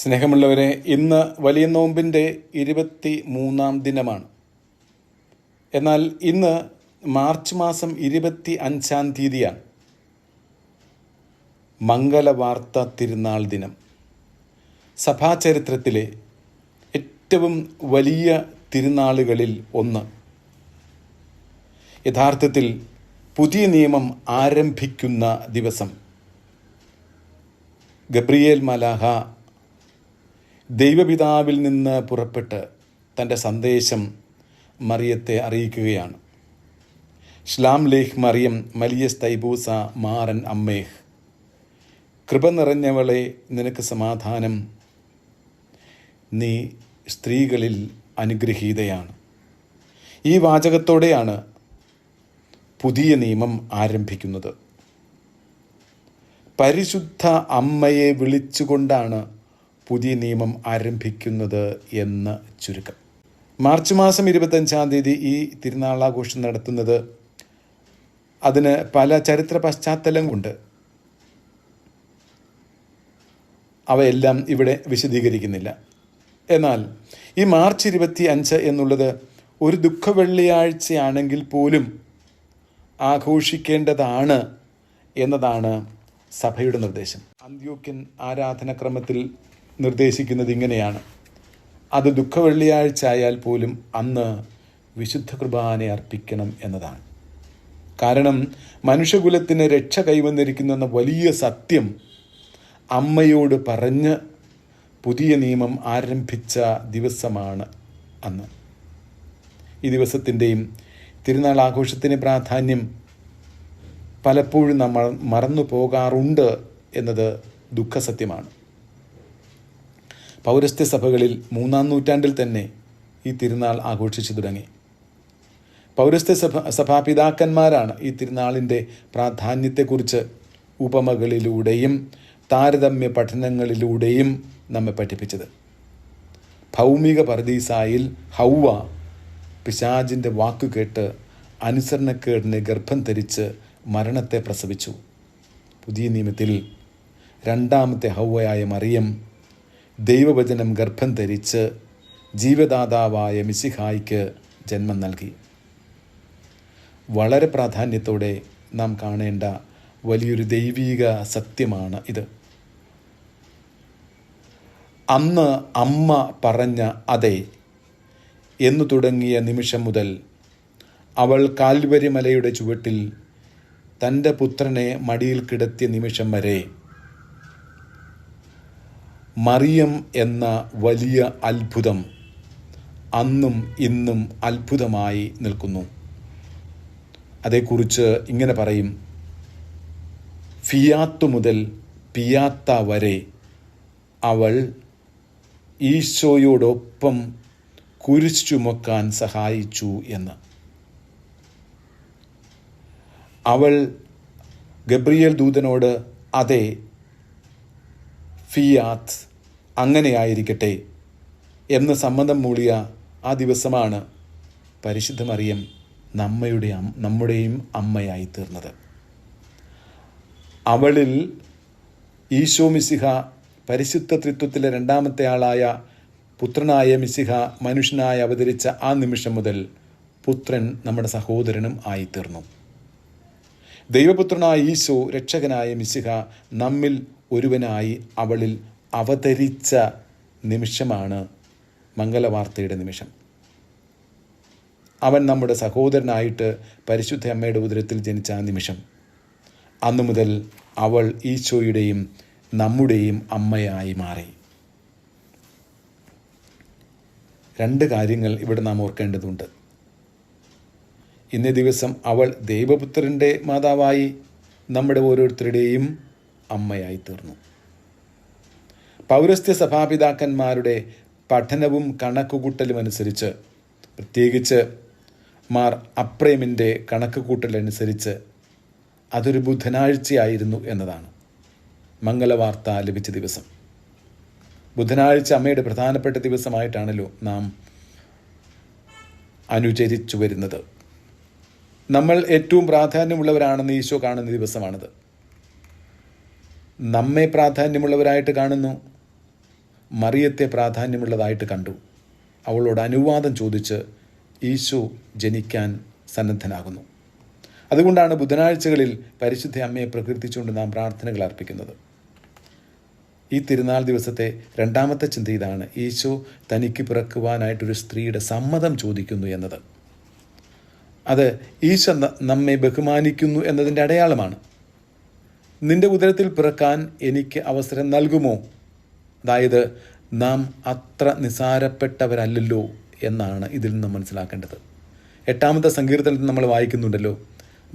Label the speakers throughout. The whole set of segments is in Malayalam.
Speaker 1: സ്നേഹമുള്ളവരെ ഇന്ന് വലിയ നോമ്പിന്റെ ഇരുപത്തി മൂന്നാം ദിനമാണ്. എന്നാൽ ഇന്ന് മാർച്ച് മാസം ഇരുപത്തി അഞ്ചാം തീയതിയാണ്. മംഗളവാർത്ത തിരുനാൾ ദിനം. സഭാചരിത്രത്തിലെ ഏറ്റവും വലിയ തിരുനാളുകളിൽ ഒന്ന്. യഥാർത്ഥത്തിൽ പുതിയ നിയമം ആരംഭിക്കുന്ന ദിവസം. ഗബ്രിയേൽ മലാഹ ദൈവപിതാവിൽ നിന്ന് പുറപ്പെട്ട് തന്റെ സന്ദേശം മറിയത്തെ അറിയിക്കുകയാണ്. ഷ്ലാം ലേഹ് മറിയം മലിയസ് തൈബൂസ മാറൻ അമ്മേഹ്. കൃപ നിറഞ്ഞവളെ നിനക്ക് സമാധാനം. നീ സ്ത്രീകളിൽ അനുഗ്രഹീതയാണ്. ഈ വാചകത്തോടെയാണ് പുതിയ നിയമം ആരംഭിക്കുന്നത്. പരിശുദ്ധ അമ്മയെ വിളിച്ചുകൊണ്ടാണ് പുതിയ നിയമം ആരംഭിക്കുന്നത് എന്ന് ചുരുക്കം. മാർച്ച് മാസം ഇരുപത്തഞ്ചാം തീയതി ഈ തിരുനാളാഘോഷം നടത്തുന്നത് അതിന് പല ചരിത്ര പശ്ചാത്തലമുണ്ട് അവയെല്ലാം ഇവിടെ വിശദീകരിക്കുന്നില്ല. എന്നാൽ ഈ മാർച്ച് ഇരുപത്തി അഞ്ച് എന്നുള്ളത് ഒരു ദുഃഖ വെള്ളിയാഴ്ചയാണെങ്കിൽ പോലും ആഘോഷിക്കേണ്ടതാണ് എന്നതാണ് സഭയുടെ നിർദ്ദേശം. അന്ത്യോക്യൻ ആരാധനക്രമത്തിൽ നിർദ്ദേശിക്കുന്നത് ഇങ്ങനെയാണ്. അത് ദുഃഖ വെള്ളിയാഴ്ച ആയാൽ പോലും അന്ന് വിശുദ്ധ കുർബാന അർപ്പിക്കണം എന്നതാണ്. കാരണം മനുഷ്യകുലത്തിന് രക്ഷ കൈവന്നിരിക്കുന്നു വലിയ സത്യം അമ്മയോട് പറഞ്ഞ് പുതിയ നിയമം ആരംഭിച്ച ദിവസമാണ് അന്ന്. ഈ ദിവസത്തിന്റെയും തിരുനാൾ ആഘോഷത്തിന് പ്രാധാന്യം പലപ്പോഴും നമ്മൾ മറന്നു പോകാറുണ്ട് എന്നത് ദുഃഖസത്യമാണ്. പൗരസ്ത്യ സഭകളിൽ മൂന്നാം നൂറ്റാണ്ടിൽ തന്നെ ഈ തിരുനാൾ ആഘോഷിച്ചു തുടങ്ങി. പൗരസ്ത്യ സഭ സഭാപിതാക്കന്മാരാണ് ഈ തിരുനാളിന്റെ പ്രാധാന്യത്തെക്കുറിച്ച് ഉപമകളിലൂടെയും താരതമ്യ പഠനങ്ങളിലൂടെയും നമ്മെ പഠിപ്പിച്ചത്. ഭൗമിക പർദീസായിൽ ഹൗവ പിശാജിന്റെ വാക്കു കേട്ട് അനുസരണക്കേടിന് ഗർഭം ധരിച്ച് മരണത്തെ പ്രസവിച്ചു. പുതിയ നിയമത്തിൽ രണ്ടാമത്തെ ഹൗവയായ മറിയം ദൈവവചനം ഗർഭം ധരിച്ച് ജീവദാതാവായ മിസിഹായിക്ക് ജന്മം നൽകി. വളരെ പ്രാധാന്യത്തോടെ നാം കാണേണ്ട വലിയൊരു ദൈവീക സത്യമാണ് ഇത്. അന്ന് അമ്മ പറഞ്ഞ അതെ എന്നു തുടങ്ങിയ നിമിഷം മുതൽ അവൾ കാൽവരിമലയുടെ ചുവട്ടിൽ തന്റെ പുത്രനെ മടിയിൽ കിടത്തിയ നിമിഷം വരെ മറിയം എന്ന വലിയ അത്ഭുതം അന്നും ഇന്നും അത്ഭുതമായി നിൽക്കുന്നു. അതേക്കുറിച്ച് ഇങ്ങനെ പറയും. ഫിയാത്തു മുതൽ പിയാത്ത വരെ അവൾ ഈശോയോടൊപ്പം കുരിശ് ചുമക്കാൻ സഹായിച്ചു എന്ന്. അവൾ ഗബ്രിയേൽ ദൂതനോട് അതെ ഫിയാത്ത് അങ്ങനെയായിരിക്കട്ടെ എന്ന് സമ്മതം മൂളിയ ആ ദിവസമാണ് പരിശുദ്ധ മറിയം നമ്മയുടെ നമ്മുടെയും അമ്മയായി തീർന്നത്. അവളിൽ ഈശോ മിസിഹ പരിശുദ്ധ ത്രിത്വത്തിലെ രണ്ടാമത്തെ ആളായ പുത്രനായ മിസിഹ മനുഷ്യനായി അവതരിച്ച ആ നിമിഷം മുതൽ പുത്രൻ നമ്മുടെ സഹോദരനും ആയിത്തീർന്നു ദൈവപുത്രനായ ഈശോ രക്ഷകനായ മിസിഹ നമ്മിൽ ഒരുവനായി അവളിൽ അവതരിച്ച നിമിഷമാണ് മംഗലവാർത്തയുടെ നിമിഷം. അവൻ നമ്മുടെ സഹോദരനായിട്ട് പരിശുദ്ധ അമ്മയുടെ ഉദരത്തിൽ ജനിച്ച ആ നിമിഷം. അന്നു മുതൽ അവൾ ഈശോയുടെയും നമ്മുടെയും അമ്മയായി മാറി. രണ്ട് കാര്യങ്ങൾ ഇവിടെ നാം ഓർക്കേണ്ടതുണ്ട്. ഇന്നേ ദിവസം അവൾ ദൈവപുത്രന്റെ മാതാവായി നമ്മുടെ ഓരോരുത്തരുടെയും അമ്മയായി തീർന്നു പൗരസ്ത്യ സഭാപിതാക്കന്മാരുടെ പഠനവും കണക്കുകൂട്ടലും അനുസരിച്ച് പ്രത്യേകിച്ച് മാർ അപ്രേമിന്റെ കണക്കുകൂട്ടലനുസരിച്ച് അതൊരു ബുധനാഴ്ചയായിരുന്നു എന്നതാണ് മംഗളവാർത്ത ലഭിച്ച ദിവസം. ബുധനാഴ്ച അമ്മയുടെ പ്രധാനപ്പെട്ട ദിവസമായിട്ടാണല്ലോ നാം അനുചരിച്ചു വരുന്നത് നമ്മൾ ഏറ്റവും പ്രാധാന്യമുള്ളവരാണെന്ന് ഈശോ കാണുന്ന ദിവസമാണിത്. നമ്മെ പ്രാധാന്യമുള്ളവരായിട്ട് കാണുന്നു. മറിയത്തെ പ്രാധാന്യമുള്ളതായിട്ട് കണ്ടു. അവളോട് അനുവാദം ചോദിച്ച് ഈശോ ജനിക്കാൻ സന്നദ്ധനാകുന്നു. അതുകൊണ്ടാണ് ബുധനാഴ്ചകളിൽ പരിശുദ്ധ അമ്മയെ പ്രകീർത്തിച്ചുകൊണ്ട് നാം പ്രാർത്ഥനകൾ അർപ്പിക്കുന്നത്. ഈ തിരുനാൾ ദിവസത്തെ രണ്ടാമത്തെ ചിന്ത ഇതാണ്. ഈശോ തനിക്ക് പിറക്കുവാനായിട്ടൊരു സ്ത്രീയുടെ സമ്മതം ചോദിക്കുന്നു എന്നത്. അത് ഈശോ നമ്മെ ബഹുമാനിക്കുന്നു എന്നതിന്റെ അടയാളമാണ്. നിന്റെ ഉദരത്തിൽ പിറക്കാൻ എനിക്ക് അവസരം നൽകുമോ? അതായത് നാം അത്ര നിസാരപ്പെട്ടവരല്ലല്ലോ എന്നാണ് ഇതിൽ നിന്ന് മനസ്സിലാക്കേണ്ടത്. എട്ടാമത്തെ സങ്കീർത്തനത്തിൽ നമ്മൾ വായിക്കുന്നുണ്ടല്ലോ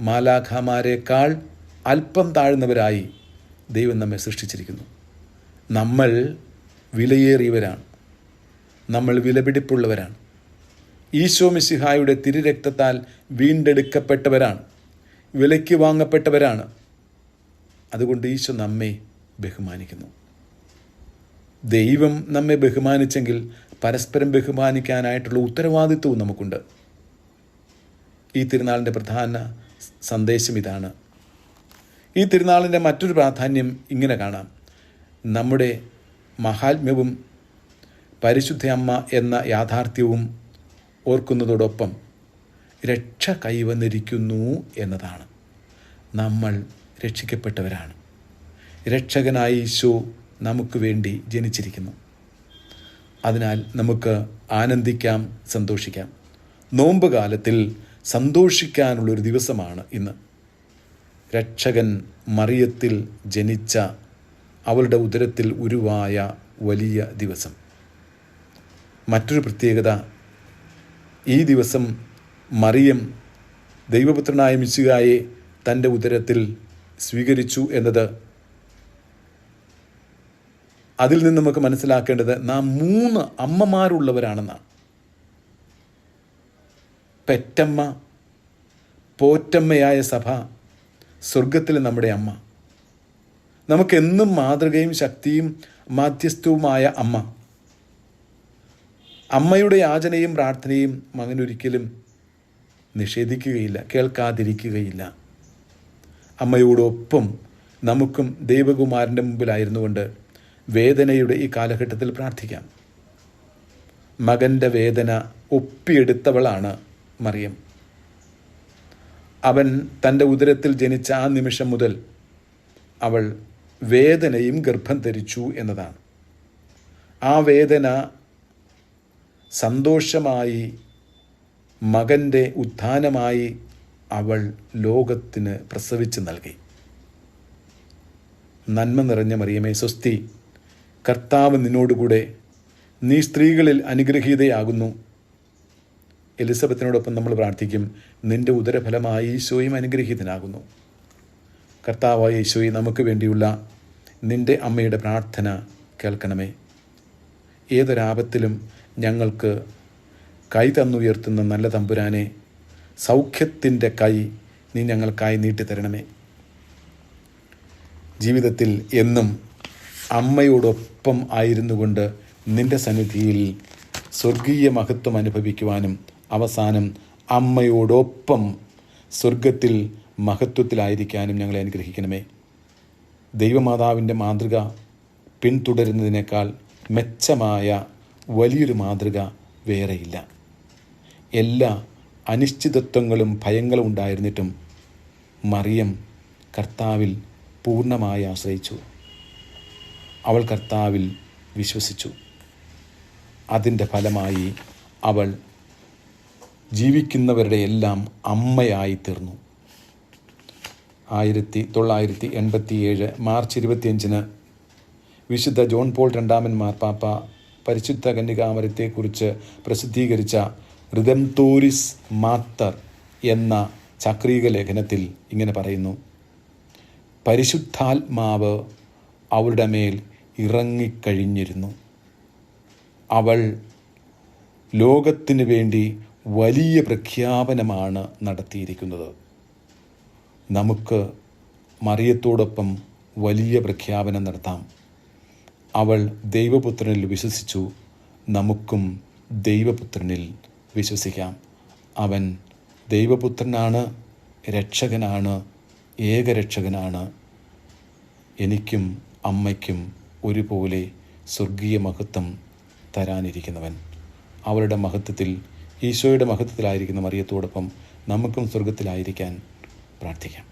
Speaker 1: മാലാഖമാരെക്കാൾ അല്പം താഴ്ന്നവരായി ദൈവം നമ്മെ സൃഷ്ടിച്ചിരിക്കുന്നു. നമ്മൾ വിലയേറിയവരാണ്. നമ്മൾ വിലപിടിപ്പുള്ളവരാണ്. ഈശോ മിശിഹായുടെ തിരുരക്തത്താൽ വീണ്ടെടുക്കപ്പെട്ടവരാണ്. വിലയ്ക്ക് വാങ്ങപ്പെട്ടവരാണ്. അതുകൊണ്ട് ഈശോ നമ്മെ ബഹുമാനിക്കുന്നു. ദൈവം നമ്മെ ബഹുമാനിച്ചെങ്കിൽ പരസ്പരം ബഹുമാനിക്കാനായിട്ടുള്ള ഉത്തരവാദിത്വവും നമുക്കുണ്ട്. ഈ തിരുനാളിന്റെ പ്രധാന സന്ദേശം ഇതാണ്. ഈ തിരുനാളിന്റെ മറ്റൊരു പ്രാധാന്യം ഇങ്ങനെ കാണാം. നമ്മുടെ മഹാത്മ്യവും പരിശുദ്ധ അമ്മ എന്ന യാഥാർത്ഥ്യവും ഓർക്കുന്നതോടൊപ്പം രക്ഷ കൈവന്നിരിക്കുന്നു എന്നതാണ്. നമ്മൾ രക്ഷിക്കപ്പെട്ടവരാണ്. രക്ഷകനായ ഈശോ നമുക്ക് വേണ്ടി ജനിച്ചിരിക്കുന്നു. അതിനാൽ നമുക്ക് ആനന്ദിക്കാം സന്തോഷിക്കാം. നോമ്പ് കാലത്തിൽ സന്തോഷിക്കാനുള്ളൊരു ദിവസമാണ് ഇന്ന്. രക്ഷകൻ മറിയത്തിൽ ജനിച്ച അവളുടെ ഉദരത്തിൽ ഉരുവായ വലിയ ദിവസം. മറ്റൊരു പ്രത്യേകത ഈ ദിവസം മറിയം ദൈവപുത്രനായ മിശുകായെ തന്റെ ഉദരത്തിൽ സ്വീകരിച്ചു എന്നത് അതിൽ നിന്ന് നമുക്ക് മനസ്സിലാക്കേണ്ടത് നാം മൂന്ന് അമ്മമാരുള്ളവരാണെന്നാണ്. പെറ്റമ്മ പോറ്റമ്മയായ സഭ സ്വർഗത്തിലെ നമ്മുടെ അമ്മ. നമുക്കെന്നും മാതൃകയും ശക്തിയും മാധ്യസ്ഥവുമായ അമ്മ. അമ്മയുടെ യാചനയും പ്രാർത്ഥനയും മകനൊരിക്കലും നിഷേധിക്കുകയില്ല കേൾക്കാതിരിക്കുകയില്ല. അമ്മയോടൊപ്പം നമുക്കും ദൈവകുമാരന്റെ മുമ്പിലായിരുന്നുകൊണ്ട് വേദനയുടെ ഈ കാലഘട്ടത്തിൽ പ്രാർത്ഥിക്കാം. മകന്റെ വേദന ഒപ്പിയെടുത്തവളാണ് മറിയം. അവൻ തന്റെ ഉദരത്തിൽ ജനിച്ച ആ നിമിഷം മുതൽ അവൾ വേദനയും ഗർഭം ധരിച്ചു എന്നതാണ്. ആ വേദന സന്തോഷമായി മകന്റെ ഉത്ഥാനമായി അവൾ ലോകത്തിന് പ്രസവിച്ച് നൽകി. നന്മ നിറഞ്ഞ മറിയമേ സ്വസ്തി കർത്താവ് നിന്നോടുകൂടെ നീ സ്ത്രീകളിൽ അനുഗ്രഹീതയാകുന്നു. എലിസബത്തിനോടൊപ്പം നമ്മൾ പ്രാർത്ഥിക്കും നിന്റെ ഉദരഫലമായി ഈശോയും അനുഗ്രഹീതനാകുന്നു. കർത്താവായ ഈശോയെ നമുക്ക് വേണ്ടിയുള്ള നിന്റെ അമ്മയുടെ പ്രാർത്ഥന കേൾക്കണമേ. ഏതൊരാപത്തിലും ഞങ്ങൾക്ക് കൈ തന്നുയർത്തുന്ന നല്ല തമ്പുരാനെ സൗഖ്യത്തിന്റെ കൈ നീ ഞങ്ങൾക്കായി നീട്ടിത്തരണമേ ജീവിതത്തിൽ എന്നും അമ്മയോടൊപ്പം ആയിരുന്നു കൊണ്ട് നിന്റെ സന്നിധിയിൽ സ്വർഗീയ മഹത്വം അനുഭവിക്കുവാനും അവസാനം അമ്മയോടൊപ്പം സ്വർഗത്തിൽ മഹത്വത്തിലായിരിക്കാനും ഞങ്ങളെ അനുഗ്രഹിക്കണമേ. ദൈവമാതാവിന്റെ മാതൃക പിന്തുടരുന്നതിനേക്കാൾ മെച്ചമായ വലിയൊരു മാതൃക വേറെയില്ല. എല്ലാ അനിശ്ചിതത്വങ്ങളും ഭയങ്ങളും ഉണ്ടായിരുന്നിട്ടും മറിയം കർത്താവിൽ പൂർണമായി ആശ്രയിച്ചു. അവൾ കർത്താവിൽ വിശ്വസിച്ചു. അതിന്റെ ഫലമായി അവൾ ജീവിക്കുന്നവരുടെ എല്ലാം അമ്മയായി തീർന്നു ആയിരത്തി തൊള്ളായിരത്തി എൺപത്തി ഏഴ് മാർച്ച് ഇരുപത്തിയഞ്ചിന് വിശുദ്ധ ജോൺ പോൾ രണ്ടാമൻ മാർപ്പാപ്പ പരിശുദ്ധ കന്യകാമരത്തെക്കുറിച്ച് പ്രസിദ്ധീകരിച്ച റിദംതോരിസ് മാത്തർ എന്ന ചക്രീക ലേഖനത്തിൽ ഇങ്ങനെ പറയുന്നു. പരിശുദ്ധാത്മാവ് അവളുടെ മേൽ ഇറങ്ങിക്കഴിഞ്ഞിരുന്നു. അവൾ ലോകത്തിന് വേണ്ടി വലിയ പ്രഖ്യാപനമാണ് നടത്തിയിരിക്കുന്നത്. നമുക്ക് മറിയത്തോടൊപ്പം വലിയ പ്രഖ്യാപനം നടത്താം. അവൾ ദൈവപുത്രനിൽ വിശ്വസിച്ചു നമുക്കും ദൈവപുത്രനിൽ വിശ്വസിക്കാം. അവൻ ദൈവപുത്രനാണ് രക്ഷകനാണ് ഏകരക്ഷകനാണ്. എനിക്കും അമ്മയ്ക്കും ഒരുപോലെ സ്വർഗീയ മഹത്വം തരാനിരിക്കുന്നവൻ. അവരുടെ മഹത്വത്തിൽ ഈശോയുടെ മഹത്വത്തിലായിരിക്കുന്ന മറിയത്തോടൊപ്പം നമുക്കും സ്വർഗത്തിലായിരിക്കാൻ പ്രാർത്ഥിക്കാം.